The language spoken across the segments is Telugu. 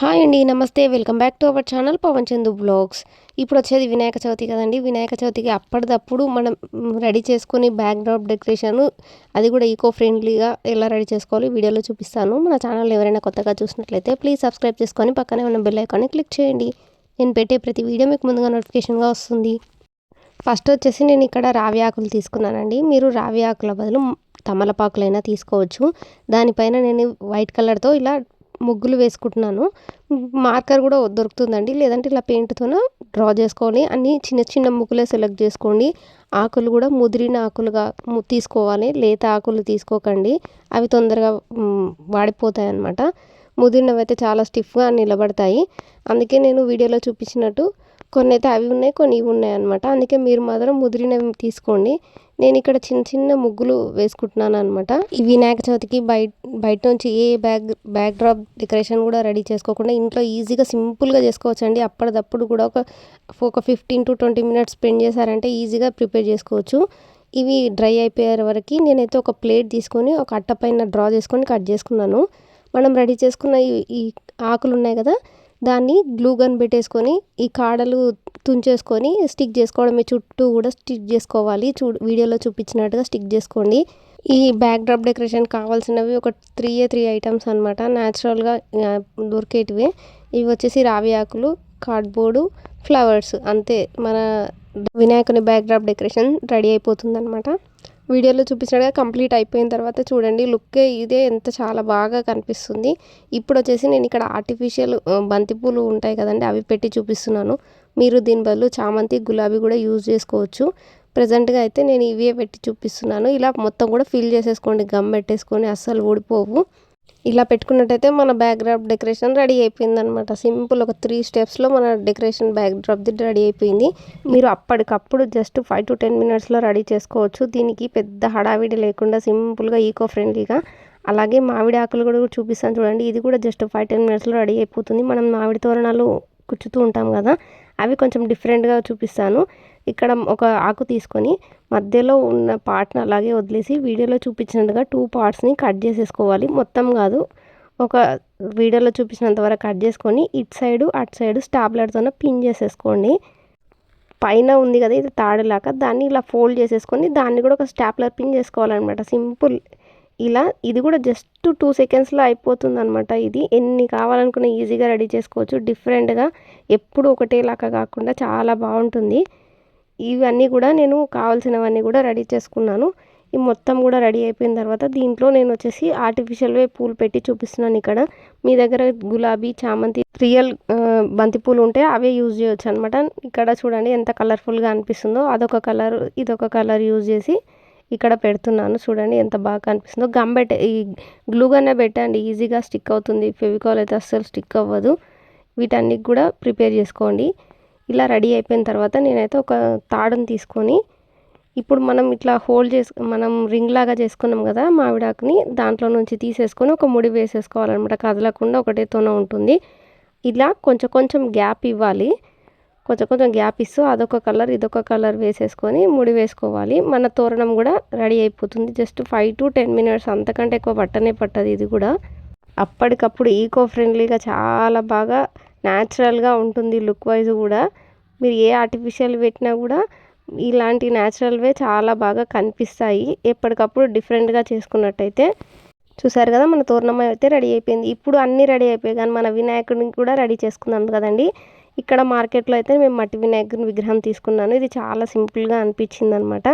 హాయ్ అండి నమస్తే. Welcome back to our channel Pawan Chandu blogs. ఇప్పుడు వచ్చేది వినాయక చవితి కదండి. వినాయక చవితికి అప్పటిదప్పుడు మనం రెడీ చేసుకుని బ్యాక్ డ్రాప్ డెకరేషన్ అది కూడా ఈకో ఫ్రెండ్లీగా ఎలా రెడీ చేసుకోవాలి వీడియోలో చూపిస్తాను. మన ఛానల్ ఎవరైనా కొత్తగా చూసినట్లయితే ప్లీజ్ సబ్స్క్రైబ్ చేసుకొని పక్కనే ఉన్న బెల్ ఐకాన్ని క్లిక్ చేయండి. నేను పెట్టే ప్రతి వీడియో మీకు ముందుగా నోటిఫికేషన్గా వస్తుంది. ఫస్ట్ వచ్చేసి నేను ఇక్కడ రావి ఆకులు తీసుకున్నానండి. మీరు రావి ఆకుల బదులు తమలపాకులైనా తీసుకోవచ్చు. దానిపైన నేను వైట్ కలర్తో ఇలా ముగ్గులు వేసుకుంటున్నాను. మార్కర్ కూడా దొరుకుతుందండి. లేదంటే ఇలా పెయింట్తోన డ్రా చేసుకోవాలి. అన్ని చిన్న చిన్న ముగ్గులే సెలెక్ట్ చేసుకోండి. ఆకులు కూడా ముదిరిన ఆకులుగా తీసుకోవాలి. లేత ఆకులు తీసుకోకండి. అవి తొందరగా వాడిపోతాయి అన్నమాట ముదిరినవి అయితే చాలా స్టిఫ్గా నిలబడతాయి. అందుకే నేను వీడియోలో చూపించినట్టు కొన్ని అయితే అవి ఉన్నాయి కొన్ని ఇవి ఉన్నాయి అనమాట అందుకే మీరు మాత్రం ముదిరినవి తీసుకోండి. నేను ఇక్కడ చిన్న చిన్న ముగ్గులు వేసుకుంటున్నాను అనమాట ఈ వినాయక చవితికి బయట బయట నుంచి a bag backdrop decoration కూడా రెడీ చేసుకోకుండా ఇంట్లో ఈజీగా సింపుల్గా చేసుకోవచ్చు అండి అప్పటిదప్పుడు కూడా ఒక ఒక fifteen to twenty minutes spend చేశారంటే ఈజీగా ప్రిపేర్ చేసుకోవచ్చు. ఇవి డ్రై అయిపోయే వరకు నేనైతే ఒక ప్లేట్ తీసుకొని ఒక అట్ట పైన డ్రా చేసుకొని కట్ చేసుకున్నాను. మనం రెడీ చేసుకున్న ఈ ఆకులు ఉన్నాయి కదా దాన్ని గ్లూ గన్ పెట్టేసుకొని ఈ కాడలు తుంచేసుకొని స్టిక్ చేసుకోవడమే చుట్టూ కూడా స్టిక్ చేసుకోవాలి. చూ వీడియోలో చూపించినట్టుగా స్టిక్ చేసుకోండి. ఈ బ్యాక్ డ్రాప్ డెకరేషన్ కావాల్సినవి ఒక త్రీ ఏ త్రీ ఐటమ్స్ అనమాట న్యాచురల్గా దొరికేటివి. ఇవి వచ్చేసి రావి ఆకులు కార్డ్బోర్డు ఫ్లవర్స్ అంతే. మన వినాయకుని బ్యాక్ డ్రాప్ డెకరేషన్ రెడీ అయిపోతుంది అనమాట వీడియోలో చూపించినట్టుగా కంప్లీట్ అయిపోయిన తర్వాత చూడండి లుక్ ఇదే ఎంత చాలా బాగా కనిపిస్తుంది. ఇప్పుడు వచ్చేసి నేను ఇక్కడ ఆర్టిఫిషియల్ బంతిపూలు ఉంటాయి కదండి అవి పెట్టి చూపిస్తున్నాను. మీరు దీని బదులు చామంతి గులాబీ కూడా యూజ్ చేసుకోవచ్చు. ప్రజెంట్గా అయితే నేను ఇవే పెట్టి చూపిస్తున్నాను. ఇలా మొత్తం కూడా ఫిల్ చేసేసుకోండి గమ్ పెట్టేసుకొని అస్సలు ఊడిపోవు. ఇలా పెట్టుకున్నట్టయితే మన బ్యాక్డ్రాప్ డెకరేషన్ రెడీ అయిపోయింది అనమాట సింపుల్ ఒక త్రీ స్టెప్స్లో మన డెకరేషన్ బ్యాక్డ్రాప్ది రెడీ అయిపోయింది. మీరు అప్పటికప్పుడు జస్ట్ ఫైవ్ టు టెన్ మినిట్స్లో రెడీ చేసుకోవచ్చు. దీనికి పెద్ద హడావిడి లేకుండా సింపుల్గా ఈకో ఫ్రెండ్లీగా అలాగే మామిడి ఆకులు కూడా చూపిస్తాను చూడండి. ఇది కూడా జస్ట్ ఫైవ్ టెన్ మినిట్స్లో రెడీ అయిపోతుంది. మనం మామిడి తోరణాలు కుచ్చుతూ ఉంటాం కదా. అవి కొంచెం డిఫరెంట్గా చూపిస్తాను. ఇక్కడ ఒక ఆకు తీసుకొని మధ్యలో ఉన్న పార్ట్ని అలాగే వదిలేసి వీడియోలో చూపించినట్టుగా టూ పార్ట్స్ని కట్ చేసేసుకోవాలి. మొత్తం కాదు. ఒక వీడియోలో చూపించినంత వరకు కట్ చేసుకొని ఇటు సైడు అటు సైడు స్టాప్లర్తోనే పిన్ చేసేసుకోండి. పైన ఉంది కదా ఇది తాడులాగా దాన్ని ఇలా ఫోల్డ్ చేసేసుకొని దాన్ని కూడా ఒక స్టాప్లర్ పిన్ చేసుకోవాలన్నమాట. సింపుల్ ఇలా ఇది కూడా జస్ట్ టూ సెకండ్స్లో అయిపోతుంది అనమాట ఇది. ఎన్ని కావాలనుకున్న ఈజీగా రెడీ చేసుకోవచ్చు. డిఫరెంట్గా ఎప్పుడు ఒకటేలాగా కాకుండా చాలా బాగుంటుంది. ఇవన్నీ కూడా నేను కావాల్సినవన్నీ కూడా రెడీ చేసుకున్నాను. ఈ మొత్తం కూడా రెడీ అయిపోయిన తర్వాత దీంట్లో నేను వచ్చేసి ఆర్టిఫిషియల్వే పూలు పెట్టి చూపిస్తున్నాను ఇక్కడ. మీ దగ్గర గులాబీ చామంతి రియల్ బంతి పూలు ఉంటే అవే యూజ్ చేయొచ్చు అనమాట ఇక్కడ చూడండి ఎంత కలర్ఫుల్గా అనిపిస్తుందో. అదొక కలర్ ఇదొక కలర్ యూజ్ చేసి ఇక్కడ పెడుతున్నాను. చూడండి ఎంత బాగా కనిపిస్తుందో. గమ్ పెట్టే ఈ గ్లూగానే పెట్టండి. ఈజీగా స్టిక్ అవుతుంది. ఫెవికాల్ అయితే అస్సలు స్టిక్ అవ్వదు. వీటన్నిటి కూడా ప్రిపేర్ చేసుకోండి. ఇలా రెడీ అయిపోయిన తర్వాత నేనైతే ఒక తాడుని తీసుకొని ఇప్పుడు మనం ఇట్లా హోల్డ్ చేసు మనం రింగ్ లాగా చేసుకున్నాం కదా మామిడాకుని దాంట్లో నుంచి తీసేసుకొని ఒక ముడి వేసేసుకోవాలన్నమాట. కదలకుండా ఒకటేతోనే ఉంటుంది. ఇలా కొంచెం కొంచెం గ్యాప్ ఇవ్వాలి. కొంచెం కొంచెం గ్యాప్ ఇస్తూ అదొక కలర్ ఇదొక కలర్ వేసేసుకొని ముడి వేసుకోవాలి. మన తోరణం కూడా రెడీ అయిపోతుంది. Just five to ten minutes అంతకంటే ఎక్కువ పట్టనే పట్టదు ఇది కూడా. అప్పటికప్పుడు ఈకో ఫ్రెండ్లీగా చాలా బాగా న్యాచురల్గా ఉంటుంది లుక్ వైజ్ కూడా. మీరు ఏ ఆర్టిఫిషియల్ పెట్టినా కూడా ఇలాంటి న్యాచురల్వే చాలా బాగా కనిపిస్తాయి. ఎప్పటికప్పుడు డిఫరెంట్గా చేసుకున్నట్టయితే. చూసారు కదా మన తోరణం అయితే రెడీ అయిపోయింది. ఇప్పుడు అన్నీ రెడీ అయిపోయాయి. కానీ మన వినాయకుడిని కూడా రెడీ చేసుకుందాం కదండి. ఇక్కడ మార్కెట్లో అయితే మేము మట్టి వినాయకుని విగ్రహం తీసుకున్నాను. ఇది చాలా సింపుల్గా అనిపించింది అనమాట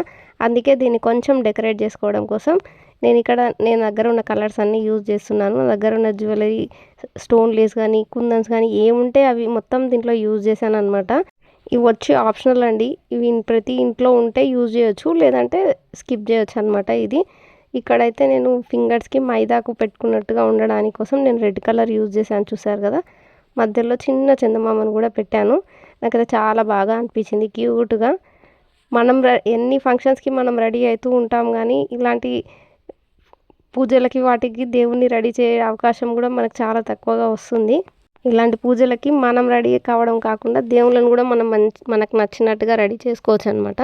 అందుకే దీన్ని కొంచెం డెకరేట్ చేసుకోవడం కోసం నేను ఇక్కడ నేను దగ్గర ఉన్న కలర్స్ అన్నీ యూజ్ చేస్తున్నాను. నా దగ్గర ఉన్న జ్యువెలరీ స్టోన్ లేస్ కానీ కుందన్స్ కానీ ఏముంటే అవి మొత్తం దీంట్లో యూజ్ చేశాను అనమాట ఇవి వచ్చి ఆప్షనల్ అండి. ఇవి ప్రతి ఇంట్లో ఉంటే యూజ్ చేయొచ్చు లేదంటే స్కిప్ చేయొచ్చు అనమాట ఇది. ఇక్కడైతే నేను ఫింగర్స్కి మైదాకు పెట్టుకున్నట్టుగా ఉండడానికి కోసం నేను రెడ్ కలర్ యూజ్ చేశాను చూసారు కదా? మధ్యలో చిన్న చందమామను కూడా పెట్టాను. నాకైతే చాలా బాగా అనిపించింది క్యూట్గా. మనం ఎన్ని ఫంక్షన్స్కి మనం రెడీ అవుతూ ఉంటాం కానీ ఇలాంటి పూజలకి వాటికి దేవుణ్ణి రెడీ చేయ అవకాశం కూడా మనకు చాలా తక్కువగా వస్తుంది. ఇలాంటి పూజలకి మనం రెడీ కావడం కాకుండా దేవుళ్ళని కూడా మనం మంచి మనకు నచ్చినట్టుగా రెడీ చేసుకోవచ్చు అనమాట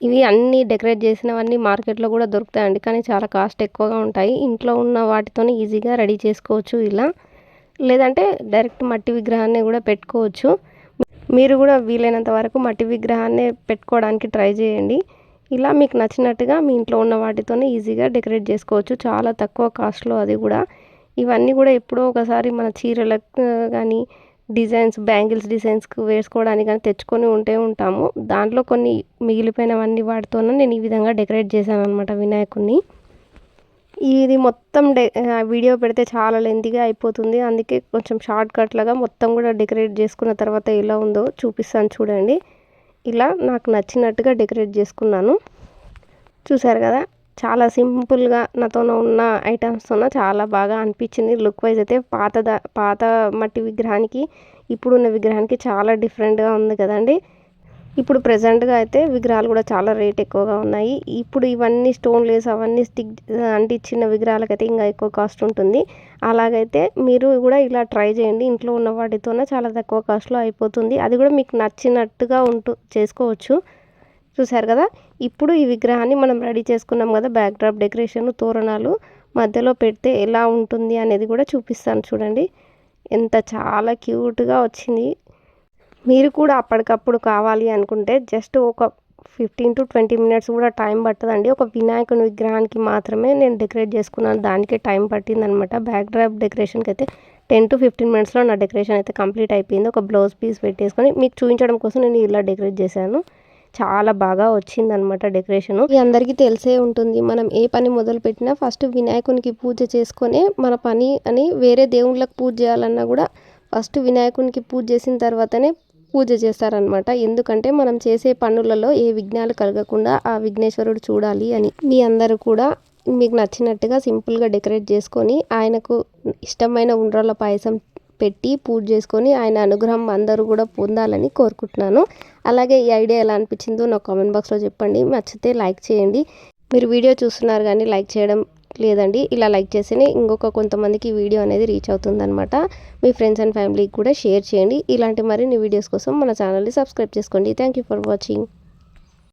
ఇవి అన్నీ డెకరేట్ చేసినవన్నీ మార్కెట్లో కూడా దొరుకుతాయండి కానీ చాలా కాస్ట్ ఎక్కువగా ఉంటాయి. ఇంట్లో ఉన్న వాటితోనే ఈజీగా రెడీ చేసుకోవచ్చు ఇలా. లేదంటే డైరెక్ట్ మట్టి విగ్రహాన్ని కూడా పెట్టుకోవచ్చు. మీరు కూడా వీలైనంత వరకు మట్టి విగ్రహాన్ని పెట్టుకోవడానికి ట్రై చేయండి. ఇలా మీకు నచ్చినట్టుగా మీ ఇంట్లో ఉన్న వాటితోనే ఈజీగా డెకరేట్ చేసుకోవచ్చు. చాలా తక్కువ కాస్ట్లో అది కూడా. ఇవన్నీ కూడా ఎప్పుడో ఒకసారి మన చీరలకు కానీ డిజైన్స్ బ్యాంగిల్స్ డిజైన్స్కి వేసుకోవడానికి కానీ తెచ్చుకొని ఉంటే ఉంటాము. దాంట్లో కొన్ని మిగిలిపోయినవన్నీ వాటితోనే నేను ఈ విధంగా డెకరేట్ చేశాను అనమాట వినాయకుడిని ఇది మొత్తం డె వీడియో పెడితే చాలా లెంతీగా అయిపోతుంది. అందుకే కొంచెం షార్ట్ కట్లాగా మొత్తం కూడా డెకరేట్ చేసుకున్న తర్వాత ఎలా ఉందో చూపిస్తాను చూడండి. ఇలా నాకు నచ్చినట్టుగా డెకరేట్ చేసుకున్నాను. చూసారు కదా చాలా సింపుల్గా నాతో ఉన్న ఐటమ్స్తోన చాలా బాగా అనిపించింది. లుక్ వైజ్ అయితే పాత పాత మట్టి విగ్రహానికి ఇప్పుడున్న విగ్రహానికి చాలా డిఫరెంట్గా ఉంది కదండి. ఇప్పుడు ప్రజెంట్గా అయితే విగ్రహాలు కూడా చాలా రేట్ ఎక్కువగా ఉన్నాయి. ఇప్పుడు ఇవన్నీ స్టోన్ లేస్ అవన్నీ స్టిక్ అంటించిన విగ్రహాలకైతే ఇంకా ఎక్కువ కాస్ట్ ఉంటుంది. అలాగైతే మీరు కూడా ఇలా ట్రై చేయండి. ఇంట్లో ఉన్న వాటితోనే చాలా తక్కువ కాస్ట్లో అయిపోతుంది. అది కూడా మీకు నచ్చినట్టుగా ఉంటూ చేసుకోవచ్చు. చూసారు కదా? ఇప్పుడు ఈ విగ్రహాన్ని మనం రెడీ చేసుకున్నాం కదా? బ్యాక్ డ్రాప్ డెకరేషన్ తోరణాలు మధ్యలో పెడితే ఎలా ఉంటుంది అనేది కూడా చూపిస్తాను చూడండి. ఎంత చాలా క్యూట్గా వచ్చింది. మీరు కూడా అప్పటికప్పుడు కావాలి అనుకుంటే జస్ట్ ఒక ఫిఫ్టీన్ టు ట్వంటీ మినిట్స్ కూడా టైం పట్టదండి. ఒక వినాయకుని విగ్రహానికి మాత్రమే నేను డెకరేట్ చేసుకున్నాను. దానికే టైం పట్టిందనమాట. బ్యాక్ డ్రాప్ డెకరేషన్కి అయితే టెన్ టు ఫిఫ్టీన్ మినిట్స్లో నా డెకరేషన్ అయితే కంప్లీట్ అయిపోయింది. ఒక బ్లౌజ్ పీస్ పెట్టేసుకొని మీకు చూపించడం కోసం నేను ఇలా డెకరేట్ చేశాను. చాలా బాగా వచ్చిందనమాట డెకరేషన్ ఈ అందరికీ తెలిసే ఉంటుంది మనం ఏ పని మొదలు పెట్టినా ఫస్ట్ వినాయకునికి పూజ చేసుకొని మన పని అని వేరే దేవుళ్ళకి పూజ చేయాలన్నా కూడా ఫస్ట్ వినాయకునికి పూజ చేసిన తర్వాతనే పూజ చేస్తారనమాట ఎందుకంటే మనం చేసే పనులలో ఏ విఘ్నాలు కలగకుండా ఆ విఘ్నేశ్వరుడు చూడాలి అని. మీ అందరూ కూడా మీకు నచ్చినట్టుగా సింపుల్గా డెకరేట్ చేసుకొని ఆయనకు ఇష్టమైన ఉండ్రాల పాయసం పెట్టి పూజ చేసుకొని ఆయన అనుగ్రహం అందరూ కూడా పొందాలని కోరుకుంటున్నాను. అలాగే ఈ ఐడియా ఎలా అనిపించిందో నాకు కామెంట్ బాక్స్లో చెప్పండి. నచ్చితే లైక్ చేయండి. మీరు వీడియో చూస్తున్నారు కానీ లైక్ చేయడం లేదండి. ఇలా లైక్ చేస్తేనే ఇంకొక కొంతమందికి వీడియో అనేది రీచ్ అవుతుందన్నమాట. మీ ఫ్రెండ్స్ అండ్ ఫ్యామిలీకి కూడా షేర్ చేయండి. ఇలాంటి మరిన్ని వీడియోస్ కోసం మన ఛానల్ని సబ్స్క్రైబ్ చేసుకోండి. Thank you for watching